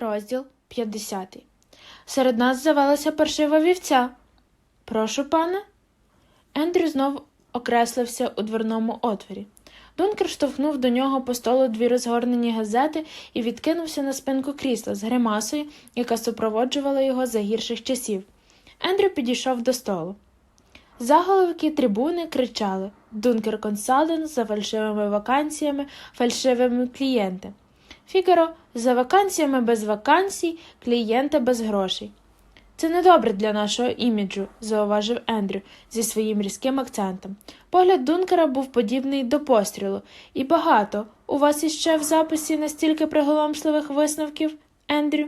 Розділ 50. Серед нас завелася паршива вівця. Прошу, пане. Ендрю знов окреслився у дверному отворі. Дункер штовхнув до нього по столу дві розгорнені газети і відкинувся на спинку крісла з гримасою, яка супроводжувала його за гірших часів. Ендрю підійшов до столу. Заголовки трибуни кричали Дункер Консален за фальшивими вакансіями, фальшивими клієнти. Фігаро за вакансіями без вакансій, клієнти без грошей. Це недобре для нашого іміджу, зауважив Ендрю зі своїм різким акцентом. Погляд Дункера був подібний до пострілу, і багато. У вас іще в записі настільки приголомшливих висновків, Ендрю?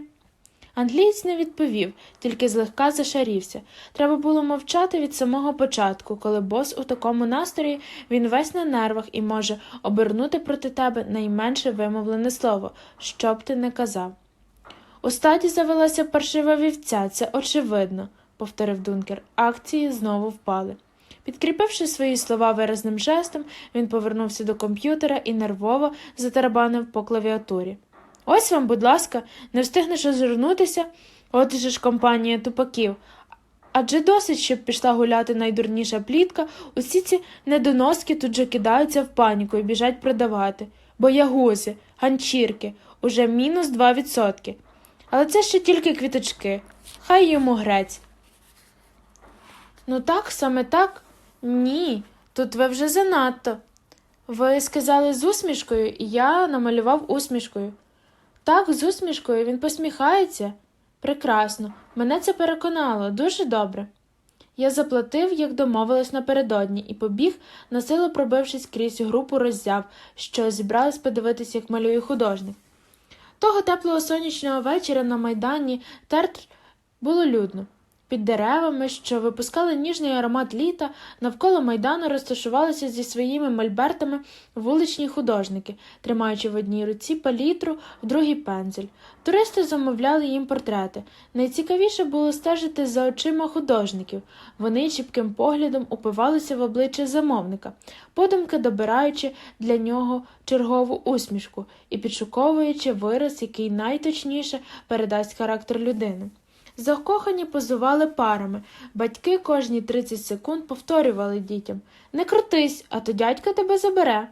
Англієць не відповів, тільки злегка зашарівся. Треба було мовчати від самого початку, коли бос у такому настрої він весь на нервах і може обернути проти тебе найменше вимовлене слово, що б ти не казав. У стаді завелася паршива вівця, це очевидно, повторив Дункер. Акції знову впали. Підкріпивши свої слова виразним жестом, він повернувся до комп'ютера і нервово затарабанив по клавіатурі. Ось вам, будь ласка, не встигнеш озирнутися, от же ж компанія тупаків. Адже досить, щоб пішла гуляти найдурніша плітка, усі ці недоноски тут же кидаються в паніку і біжать продавати. Боягузи, ганчірки, уже мінус 2%. Але це ще тільки квіточки. Хай йому грець. Ну так, саме так? Ні, тут ви вже занадто. Ви сказали з усмішкою, і я намалював усмішкою. Так, з усмішкою він посміхається. Прекрасно, мене це переконало, дуже добре. Я заплатив, як домовилась напередодні, і побіг, насилу пробившись крізь групу роззяв, що зібрались подивитися, як малює художник. Того теплого сонячного вечора на майдані Тертр було людно. Під деревами, що випускали ніжний аромат літа, навколо майдану розташувалися зі своїми мольбертами вуличні художники, тримаючи в одній руці палітру, в другій пензель. Туристи замовляли їм портрети. Найцікавіше було стежити за очима художників. Вони чіпким поглядом упивалися в обличчя замовника, подумки добираючи для нього чергову усмішку і підшуковуючи вираз, який найточніше передасть характер людини. Закохані позували парами. Батьки кожні 30 секунд повторювали дітям Не крутись, а то дядька тебе забере.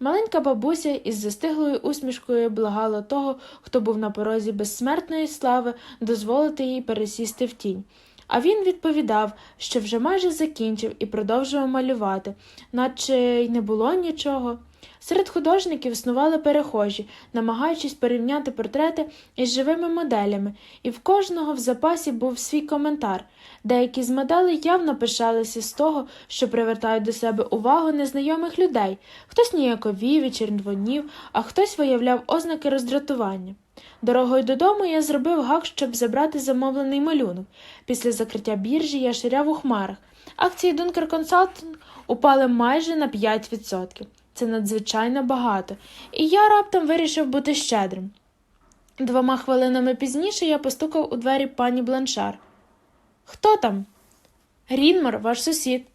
Маленька бабуся із застиглою усмішкою благала того, хто був на порозі безсмертної слави, дозволити їй пересісти в тінь. А він відповідав, що вже майже закінчив і продовжував малювати, наче й не було нічого. Серед художників існували перехожі, намагаючись порівняти портрети із живими моделями, і в кожного в запасі був свій коментар. Деякі з моделей явно пишалися з того, що привертають до себе увагу незнайомих людей, хтось ніяковів і червонів, а хтось виявляв ознаки роздратування. Дорогою додому я зробив гак, щоб забрати замовлений малюнок. Після закриття біржі я ширяв у хмарах. Акції Dunker Consulting упали майже на 5%. Це надзвичайно багато, і я раптом вирішив бути щедрим. Двома хвилинами пізніше я постукав у двері пані Бланшар. Хто там? Рінмор, ваш сусід.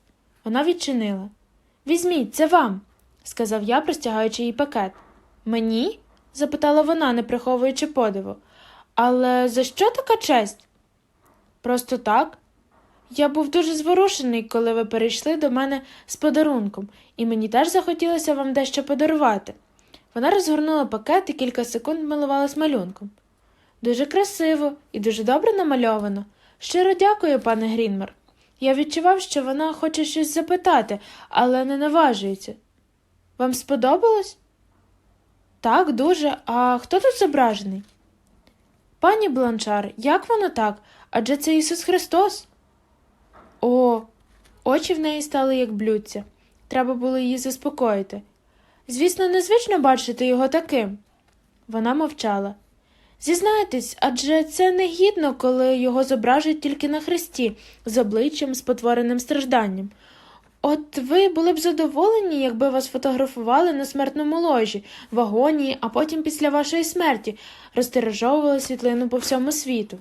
Вона відчинила. Візьміть, це вам, сказав я, простягаючи їй пакет. Мені? запитала вона, не приховуючи подиву. Але за що така честь? Просто так. Я був дуже зворушений, коли ви перейшли до мене з подарунком, і мені теж захотілося вам дещо подарувати. Вона розгорнула пакет і кілька секунд милувалась малюнком. Дуже красиво і дуже добре намальовано. Щиро дякую, пане Грінмар. Я відчував, що вона хоче щось запитати, але не наважується. Вам сподобалось? Так, дуже. А хто тут зображений? Пані Бланшар, як воно так? Адже це Ісус Христос. О, очі в неї стали як блюдця. Треба було її заспокоїти. Звісно, незвично бачити його таким. Вона мовчала. Зізнайтесь, адже це негідно, коли його зображують тільки на хресті, з обличчям, спотвореним стражданням. От ви були б задоволені, якби вас фотографували на смертному ложі, в агонії, а потім після вашої смерті розтиражовували світлину по всьому світу.